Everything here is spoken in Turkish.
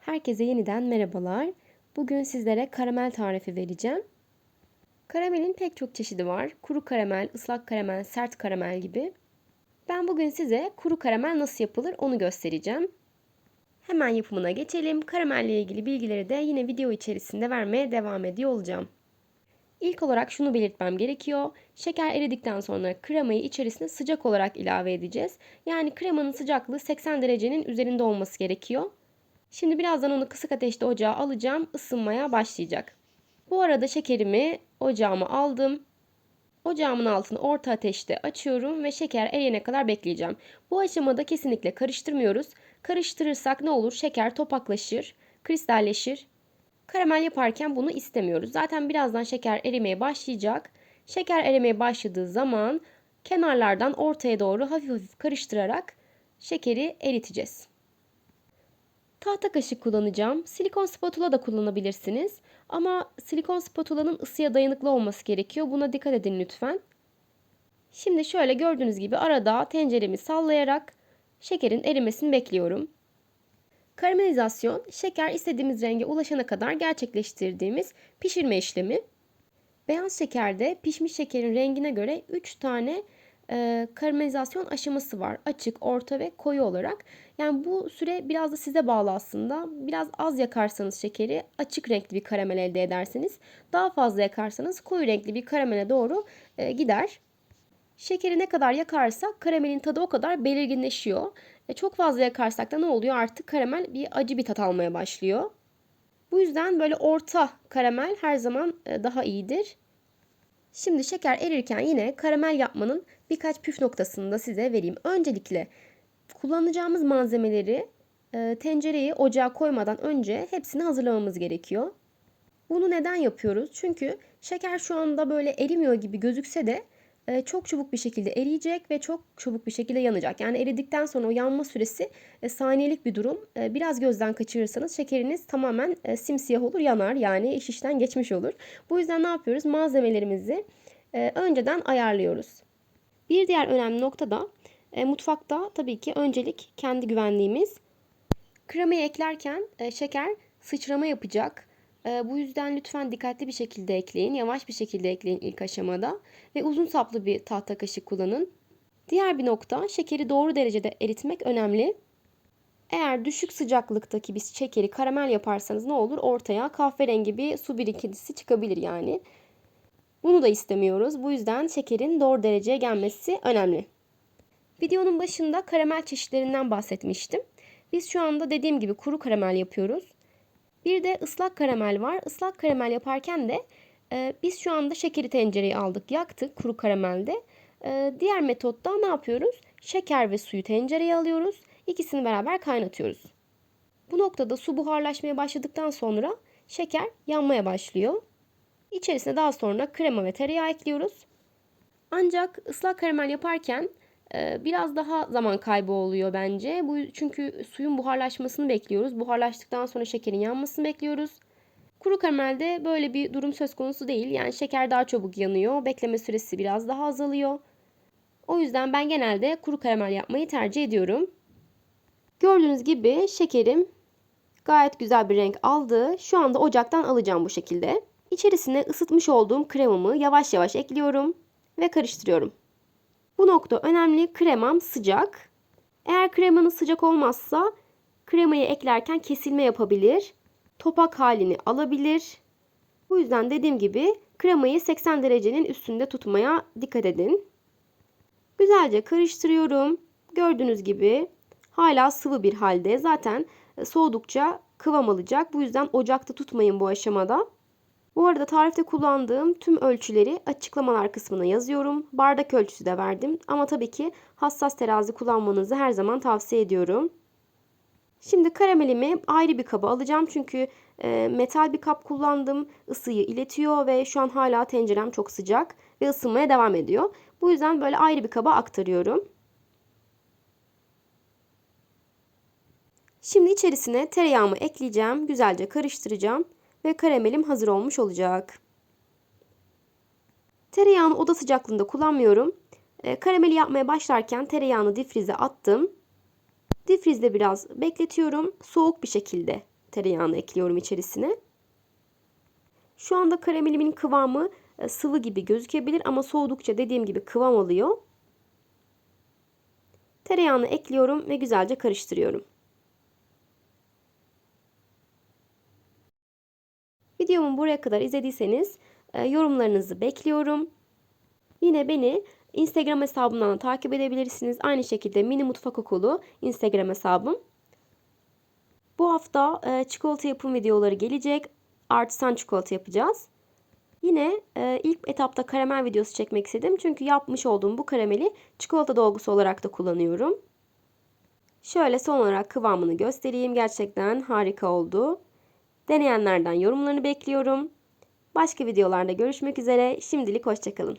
Herkese yeniden merhabalar. Bugün sizlere karamel tarifi vereceğim. Karamelin pek çok çeşidi var. Kuru karamel, ıslak karamel, sert karamel gibi. Ben bugün size kuru karamel nasıl yapılır onu göstereceğim. Hemen yapımına geçelim. Karamelle ilgili bilgileri de yine video içerisinde vermeye devam ediyor olacağım. İlk olarak şunu belirtmem gerekiyor. Şeker eridikten sonra kremayı içerisine sıcak olarak ilave edeceğiz. Yani kremanın sıcaklığı 80 derecenin üzerinde olması gerekiyor. Şimdi birazdan onu kısık ateşte ocağa alacağım. ısınmaya başlayacak. Bu arada şekerimi ocağıma aldım. Ocağımın altını orta ateşte açıyorum ve şeker eriyene kadar bekleyeceğim. Bu aşamada kesinlikle karıştırmıyoruz. Karıştırırsak ne olur? Şeker topaklaşır, kristalleşir. Karamel yaparken bunu istemiyoruz. Zaten birazdan şeker erimeye başlayacak. Şeker erimeye başladığı zaman kenarlardan ortaya doğru hafif hafif karıştırarak şekeri eriteceğiz. Tahta kaşık kullanacağım. Silikon spatula da kullanabilirsiniz. Ama silikon spatulanın ısıya dayanıklı olması gerekiyor. Buna dikkat edin lütfen. Şimdi şöyle gördüğünüz gibi arada tenceremi sallayarak şekerin erimesini bekliyorum. Karamelizasyon, şeker istediğimiz renge ulaşana kadar gerçekleştirdiğimiz pişirme işlemi. Beyaz şekerde pişmiş şekerin rengine göre 3 tane e, karamelizasyon aşaması var. Açık, orta ve koyu olarak. Yani bu süre biraz da size bağlı aslında. Biraz az yakarsanız şekeri açık renkli bir karamel elde edersiniz. Daha fazla yakarsanız koyu renkli bir karamele doğru e, gider. Şekeri ne kadar yakarsak karamelin tadı o kadar belirginleşiyor. E, çok fazla yakarsak da ne oluyor? Artık karamel bir acı bir tat almaya başlıyor. Bu yüzden böyle orta karamel her zaman e, daha iyidir. Şimdi şeker erirken yine karamel yapmanın birkaç püf noktasını da size vereyim. Öncelikle kullanacağımız malzemeleri e, tencereyi ocağa koymadan önce hepsini hazırlamamız gerekiyor. Bunu neden yapıyoruz? Çünkü şeker şu anda böyle erimiyor gibi gözükse de e, çok çabuk bir şekilde eriyecek ve çok çabuk bir şekilde yanacak. Yani eridikten sonra o yanma süresi e, saniyelik bir durum. E, biraz gözden kaçırırsanız şekeriniz tamamen simsiyah olur, yanar. Yani iş işten geçmiş olur. Bu yüzden ne yapıyoruz? Malzemelerimizi önceden ayarlıyoruz. Bir diğer önemli nokta da mutfakta tabii ki öncelik kendi güvenliğimiz. Kremayı eklerken şeker sıçrama yapacak. E, bu yüzden lütfen dikkatli bir şekilde ekleyin. Yavaş bir şekilde ekleyin ilk aşamada. Ve uzun saplı bir tahta kaşık kullanın. Diğer bir nokta şekeri doğru derecede eritmek önemli. Eğer düşük sıcaklıktaki bir şekeri karamel yaparsanız ne olur? Ortaya kahverengi bir su birikintisi çıkabilir yani. Bunu da istemiyoruz. Bu yüzden şekerin doğru dereceye gelmesi önemli. Videonun başında karamel çeşitlerinden bahsetmiştim. Biz şu anda dediğim gibi kuru karamel yapıyoruz. Bir de ıslak karamel var. Islak karamel yaparken de e, biz şu anda şekeri tencereye aldık, yaktık kuru karamelde. E, diğer metotta ne yapıyoruz? Şeker ve suyu tencereye alıyoruz. İkisini beraber kaynatıyoruz. Bu noktada su buharlaşmaya başladıktan sonra şeker yanmaya başlıyor. İçerisine daha sonra krema ve tereyağı ekliyoruz. Ancak ıslak karamel yaparken biraz daha zaman kaybı oluyor bence. Bu çünkü suyun buharlaşmasını bekliyoruz. Buharlaştıktan sonra şekerin yanmasını bekliyoruz. Kuru karamelde böyle bir durum söz konusu değil. Yani şeker daha çabuk yanıyor. Bekleme süresi biraz daha azalıyor. O yüzden ben genelde kuru karamel yapmayı tercih ediyorum. Gördüğünüz gibi şekerim gayet güzel bir renk aldı. Şu anda ocaktan alacağım bu şekilde. İçerisine ısıtmış olduğum kremamı yavaş yavaş ekliyorum ve karıştırıyorum. Bu nokta önemli. Kremam sıcak. Eğer kremanız sıcak olmazsa kremayı eklerken kesilme yapabilir. Topak halini alabilir. Bu yüzden dediğim gibi kremayı 80 derecenin üstünde tutmaya dikkat edin. Güzelce karıştırıyorum. Gördüğünüz gibi hala sıvı bir halde. Zaten soğudukça kıvam alacak. Bu yüzden ocakta tutmayın bu aşamada. Bu arada tarifte kullandığım tüm ölçüleri açıklamalar kısmına yazıyorum. Bardak ölçüsü de verdim ama tabii ki hassas terazi kullanmanızı her zaman tavsiye ediyorum. Şimdi karamelimi ayrı bir kaba alacağım çünkü e, metal bir kap kullandım. Isıyı iletiyor ve şu an hala tencerem çok sıcak ve ısınmaya devam ediyor. Bu yüzden böyle ayrı bir kaba aktarıyorum. Şimdi içerisine tereyağımı ekleyeceğim. Güzelce karıştıracağım ve karamelim hazır olmuş olacak. Tereyağını oda sıcaklığında kullanmıyorum. E, karameli yapmaya başlarken tereyağını difrize attım. Difrizde biraz bekletiyorum. Soğuk bir şekilde tereyağını ekliyorum içerisine. Şu anda karamelimin kıvamı e, sıvı gibi gözükebilir ama soğudukça dediğim gibi kıvam alıyor. Tereyağını ekliyorum ve güzelce karıştırıyorum. Videomu buraya kadar izlediyseniz e, yorumlarınızı bekliyorum. Yine beni Instagram hesabımdan da takip edebilirsiniz. Aynı şekilde Mini Mutfak Okulu Instagram hesabım. Bu hafta e, çikolata yapım videoları gelecek. Artisan çikolata yapacağız. Yine e, ilk etapta karamel videosu çekmek istedim. Çünkü yapmış olduğum bu karameli çikolata dolgusu olarak da kullanıyorum. Şöyle son olarak kıvamını göstereyim. Gerçekten harika oldu. Deneyenlerden yorumlarını bekliyorum. Başka videolarda görüşmek üzere. Şimdilik hoşçakalın.